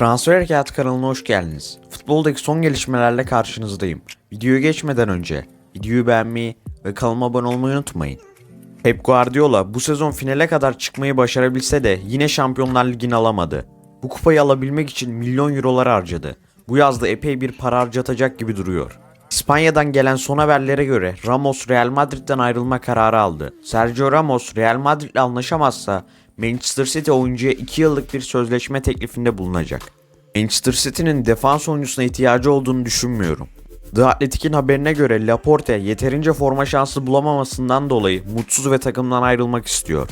Transfer Harekatı kanalına hoş geldiniz. Futboldaki son gelişmelerle karşınızdayım. Videoya geçmeden önce videoyu beğenmeyi ve kanalıma abone olmayı unutmayın. Pep Guardiola bu sezon finale kadar çıkmayı başarabilse de yine Şampiyonlar Ligi'ni alamadı. Bu kupayı alabilmek için milyon eurolar harcadı. Bu yazda epey bir para harcatacak gibi duruyor. İspanya'dan gelen son haberlere göre Ramos Real Madrid'den ayrılma kararı aldı. Sergio Ramos Real Madrid'le anlaşamazsa Manchester City oyuncuya 2 yıllık bir sözleşme teklifinde bulunacak. Manchester City'nin defans oyuncusuna ihtiyacı olduğunu düşünmüyorum. The Athletic'in haberine göre Laporte yeterince forma şansı bulamamasından dolayı mutsuz ve takımdan ayrılmak istiyor.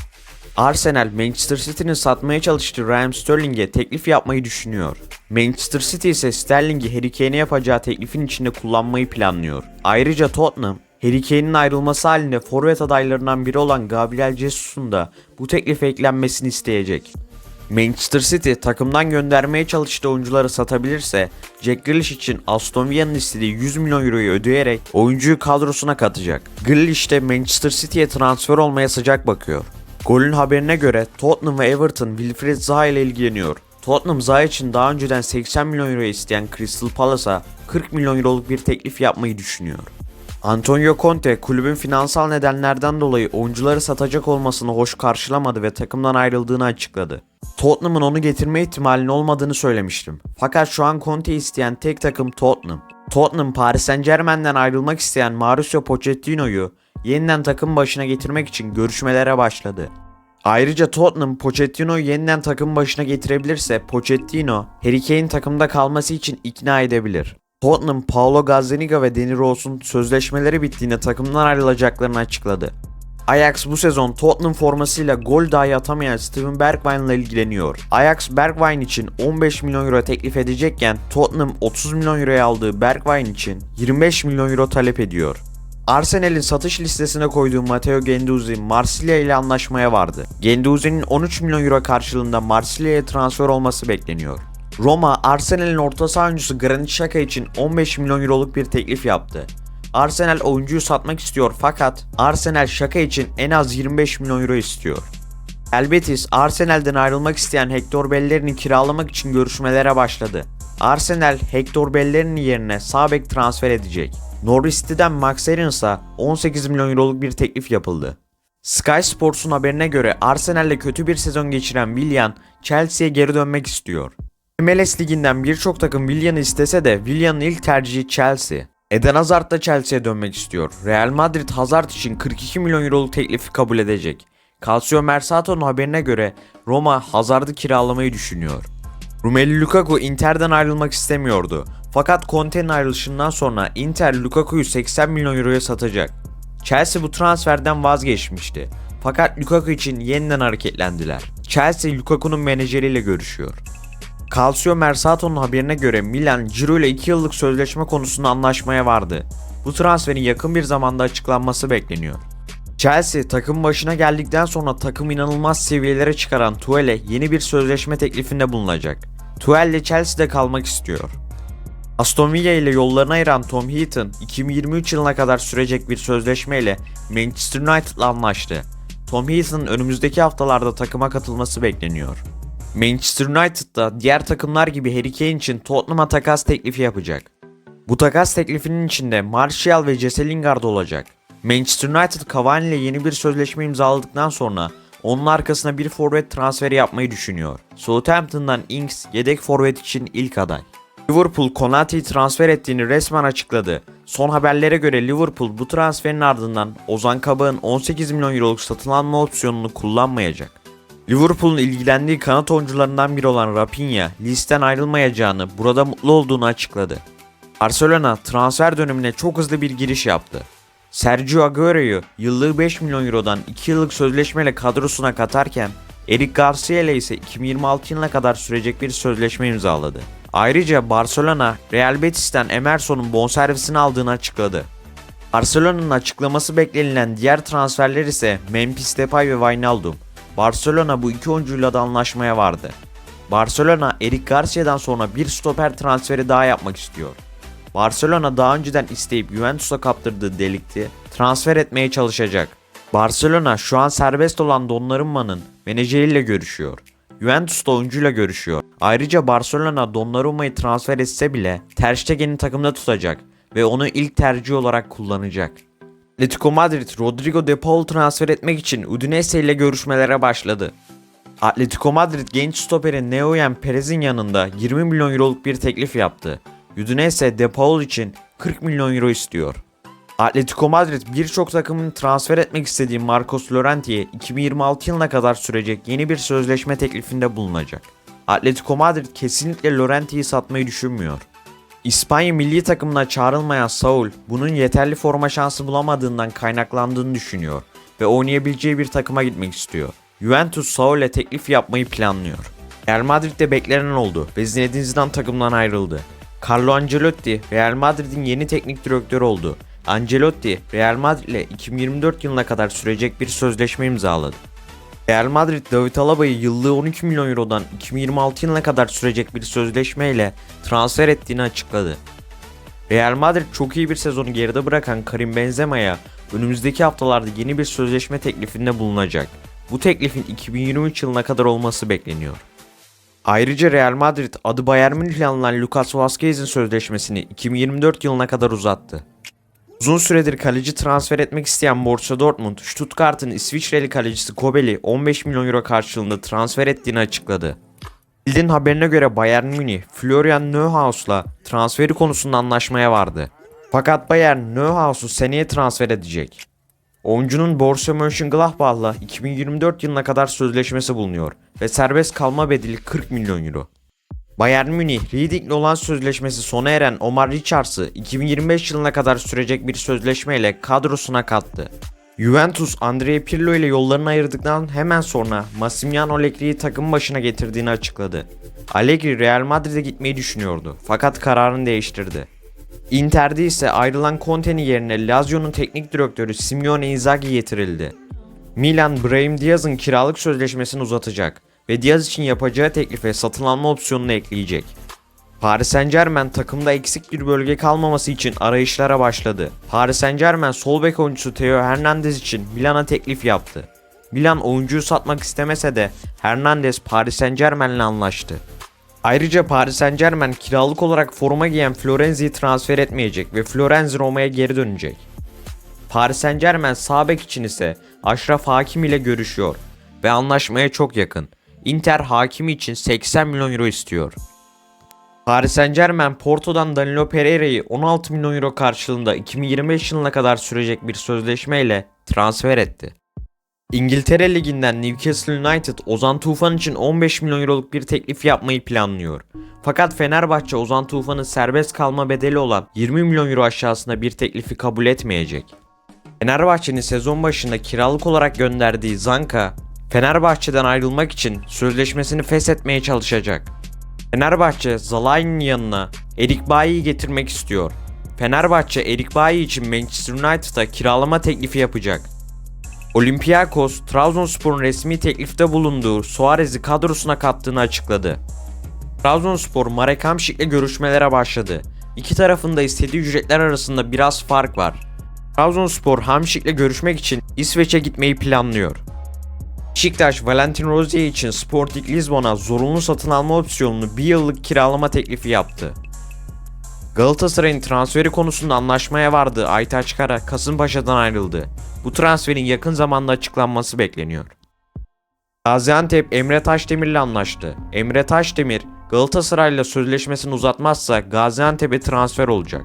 Arsenal, Manchester City'nin satmaya çalıştığı Raheem Sterling'e teklif yapmayı düşünüyor. Manchester City ise Sterling'i Harry Kane'e yapacağı teklifin içinde kullanmayı planlıyor. Ayrıca Tottenham, Harry Kane'in ayrılması halinde forvet adaylarından biri olan Gabriel Jesus'un da bu teklife eklenmesini isteyecek. Manchester City takımdan göndermeye çalıştığı oyuncuları satabilirse Jack Grealish için Aston Villa'nın istediği 100 milyon euroyu ödeyerek oyuncuyu kadrosuna katacak. Grealish de Manchester City'ye transfer olmaya sıcak bakıyor. Golün haberine göre Tottenham ve Everton Wilfried Zaha ile ilgileniyor. Tottenham Zaha için daha önceden 80 milyon euro isteyen Crystal Palace'a 40 milyon euroluk bir teklif yapmayı düşünüyor. Antonio Conte kulübün finansal nedenlerden dolayı oyuncuları satacak olmasını hoş karşılamadı ve takımdan ayrıldığını açıkladı. Tottenham'ın onu getirme ihtimalinin olmadığını söylemiştim. Fakat şu an Conte isteyen tek takım Tottenham. Tottenham Paris Saint Germain'den ayrılmak isteyen Mauricio Pochettino'yu yeniden takım başına getirmek için görüşmelere başladı. Ayrıca Tottenham Pochettino'yu yeniden takım başına getirebilirse Pochettino, Harry Kane takımda kalması için ikna edebilir. Tottenham, Paulo Gazzaniga ve Danny Rose'un sözleşmeleri bittiğinde takımdan ayrılacaklarını açıkladı. Ajax bu sezon Tottenham formasıyla gol dahi atamayan Steven Bergwijn ile ilgileniyor. Ajax Bergwijn için 15 milyon euro teklif edecekken Tottenham 30 milyon euroya aldığı Bergwijn için 25 milyon euro talep ediyor. Arsenal'in satış listesine koyduğu Matteo Genduzi Marsilya ile anlaşmaya vardı. Genduzi'nin 13 milyon euro karşılığında Marsilya'ya transfer olması bekleniyor. Roma, Arsenal'in orta saha oyuncusu Granit Xhaka için 15 milyon euroluk bir teklif yaptı. Arsenal oyuncuyu satmak istiyor fakat Arsenal Xhaka için en az 25 milyon euro istiyor. El Betis, Arsenal'den ayrılmak isteyen Hector Bellerin'i kiralamak için görüşmelere başladı. Arsenal, Hector Bellerin'i yerine sağ bek transfer edecek. Norwich City'den Max Arians'a 18 milyon euroluk bir teklif yapıldı. Sky Sports'un haberine göre Arsenal'le kötü bir sezon geçiren Willian, Chelsea'ye geri dönmek istiyor. MLS liginden birçok takım Willian'ı istese de Willian'ın ilk tercihi Chelsea. Eden Hazard da Chelsea'ye dönmek istiyor. Real Madrid Hazard için 42 milyon euroluk teklifi kabul edecek. Calcio Mercato'nun haberine göre Roma Hazard'ı kiralamayı düşünüyor. Romelu Lukaku Inter'den ayrılmak istemiyordu. Fakat Conte'nin ayrılışından sonra Inter Lukaku'yu 80 milyon euroya satacak. Chelsea bu transferden vazgeçmişti. Fakat Lukaku için yeniden hareketlendiler. Chelsea Lukaku'nun menajeriyle görüşüyor. Calcio Mercato'nun haberine göre Milan Ciro ile 2 yıllık sözleşme konusunda anlaşmaya vardı. Bu transferin yakın bir zamanda açıklanması bekleniyor. Chelsea takım başına geldikten sonra takım inanılmaz seviyelere çıkaran Tuel'e yeni bir sözleşme teklifinde bulunacak. Tuel de Chelsea'de kalmak istiyor. Aston Villa ile yollarını ayıran Tom Heaton 2023 yılına kadar sürecek bir sözleşmeyle Manchester United'la anlaştı. Tom Heaton'ın önümüzdeki haftalarda takıma katılması bekleniyor. Manchester United da diğer takımlar gibi Harry Kane için Tottenham'a takas teklifi yapacak. Bu takas teklifinin içinde Martial ve Jesse Lingard olacak. Manchester United Cavani ile yeni bir sözleşme imzaladıktan sonra onun arkasına bir forvet transferi yapmayı düşünüyor. Southampton'dan Ings yedek forvet için ilk aday. Liverpool Konate'yi transfer ettiğini resmen açıkladı. Son haberlere göre Liverpool bu transferin ardından Ozan Kabak'ın 18 milyon euroluk satın alma opsiyonunu kullanmayacak. Liverpool'un ilgilendiği kanat oyuncularından biri olan Raphinha, listen ayrılmayacağını, burada mutlu olduğunu açıkladı. Barcelona transfer dönemine çok hızlı bir giriş yaptı. Sergio Agüero'yu yıllığı 5 milyon eurodan 2 yıllık sözleşmeyle kadrosuna katarken Eric Garcia ile ise 2026 yılına kadar sürecek bir sözleşme imzaladı. Ayrıca Barcelona, Real Betis'ten Emerson'un bonservisini aldığını açıkladı. Barcelona'nın açıklaması beklenilen diğer transferler ise Memphis Depay ve Wijnaldum. Barcelona bu iki oyuncuyla da anlaşmaya vardı. Barcelona, Eric Garcia'dan sonra bir stoper transferi daha yapmak istiyor. Barcelona daha önceden isteyip Juventus'a kaptırdığı delikti transfer etmeye çalışacak. Barcelona şu an serbest olan Donnarumma'nın menajeriyle görüşüyor. Juventus'ta oyuncuyla görüşüyor. Ayrıca Barcelona Donnarumma'yı transfer etse bile Ter Stegen'i takımda tutacak ve onu ilk tercih olarak kullanacak. Atletico Madrid Rodrigo De Paul transfer etmek için Udinese ile görüşmelere başladı. Atletico Madrid genç stoperi Neoyen Perez'in yanında 20 milyon euroluk bir teklif yaptı. Udinese De Paul için 40 milyon euro istiyor. Atletico Madrid birçok takımın transfer etmek istediği Marcos Llorenti'ye 2026 yılına kadar sürecek yeni bir sözleşme teklifinde bulunacak. Atletico Madrid kesinlikle Llorenti'yi satmayı düşünmüyor. İspanya milli takımına çağrılmayan Saul bunun yeterli forma şansı bulamadığından kaynaklandığını düşünüyor ve oynayabileceği bir takıma gitmek istiyor. Juventus Saul'e teklif yapmayı planlıyor. Real Madrid'de beklenen oldu ve Zinedine Zidane takımdan ayrıldı. Carlo Ancelotti Real Madrid'in yeni teknik direktörü oldu. Ancelotti Real Madrid ile 2024 yılına kadar sürecek bir sözleşme imzaladı. Real Madrid David Alaba'yı yıllığı 12 milyon eurodan 2026 yılına kadar sürecek bir sözleşmeyle transfer ettiğini açıkladı. Real Madrid çok iyi bir sezonu geride bırakan Karim Benzema'ya önümüzdeki haftalarda yeni bir sözleşme teklifinde bulunacak. Bu teklifin 2023 yılına kadar olması bekleniyor. Ayrıca Real Madrid adı Bayern Münih'le alınan Lucas Vazquez'in sözleşmesini 2024 yılına kadar uzattı. Uzun süredir kaleci transfer etmek isteyen Borussia Dortmund, Stuttgart'ın İsviçreli kalecisi Kobel'i 15 milyon euro karşılığında transfer ettiğini açıkladı. Bildin haberine göre Bayern Münih, Florian Neuhaus'la transferi konusunda anlaşmaya vardı. Fakat Bayern Neuhaus'u seneye transfer edecek. Oyuncunun Borussia Mönchengladbach'la 2024 yılına kadar sözleşmesi bulunuyor ve serbest kalma bedeli 40 milyon euro. Bayern Münih, Reading'le olan sözleşmesi sona eren Omar Richards'ı 2025 yılına kadar sürecek bir sözleşmeyle kadrosuna kattı. Juventus, Andrea Pirlo ile yollarını ayırdıktan hemen sonra Massimiliano Allegri'yi takım başına getirdiğini açıkladı. Allegri Real Madrid'e gitmeyi düşünüyordu fakat kararını değiştirdi. Inter'de ise ayrılan Conte'nin yerine Lazio'nun teknik direktörü Simeone Inzaghi getirildi. Milan, Brahim Diaz'ın kiralık sözleşmesini uzatacak ve Diaz için yapacağı teklife satın alma opsiyonunu ekleyecek. Paris Saint Germain takımda eksik bir bölge kalmaması için arayışlara başladı. Paris Saint Germain sol bek oyuncusu Theo Hernandez için Milan'a teklif yaptı. Milan oyuncuyu satmak istemese de Hernandez Paris Saint Germain'le anlaştı. Ayrıca Paris Saint Germain kiralık olarak forma giyen Florenzi'yi transfer etmeyecek ve Florenzi Roma'ya geri dönecek. Paris Saint Germain sağ bek için ise Aşraf Hakimi ile görüşüyor ve anlaşmaya çok yakın. Inter Hakimi için 80 milyon euro istiyor. Paris Saint Germain Porto'dan Danilo Pereira'yı 16 milyon euro karşılığında 2025 yılına kadar sürecek bir sözleşmeyle transfer etti. İngiltere Ligi'nden Newcastle United Ozan Tufan için 15 milyon euroluk bir teklif yapmayı planlıyor. Fakat Fenerbahçe Ozan Tufan'ın serbest kalma bedeli olan 20 milyon euro aşağısında bir teklifi kabul etmeyecek. Fenerbahçe'nin sezon başında kiralık olarak gönderdiği Zanka, Fenerbahçe'den ayrılmak için sözleşmesini feshetmeye çalışacak. Fenerbahçe Zalai'nin yanına Erik Bayi'yi getirmek istiyor. Fenerbahçe Erik Bayi için Manchester United'a kiralama teklifi yapacak. Olympiakos, Trabzonspor'un resmi teklifte bulunduğu Suarez'i kadrosuna kattığını açıkladı. Trabzonspor Marek Hamšík'le görüşmelere başladı. İki tarafın da istediği ücretler arasında biraz fark var. Trabzonspor Hamšík'le görüşmek için İsveç'e gitmeyi planlıyor. Beşiktaş, Valentin Rozier için Sporting Lisbon'a zorunlu satın alma opsiyonunu bir yıllık kiralama teklifi yaptı. Galatasaray'ın transferi konusunda anlaşmaya vardı. Aytaç Kara Kasımpaşa'dan ayrıldı. Bu transferin yakın zamanda açıklanması bekleniyor. Gaziantep Emre Taşdemir'le anlaştı. Emre Taşdemir Galatasaray'la sözleşmesini uzatmazsa Gaziantep'e transfer olacak.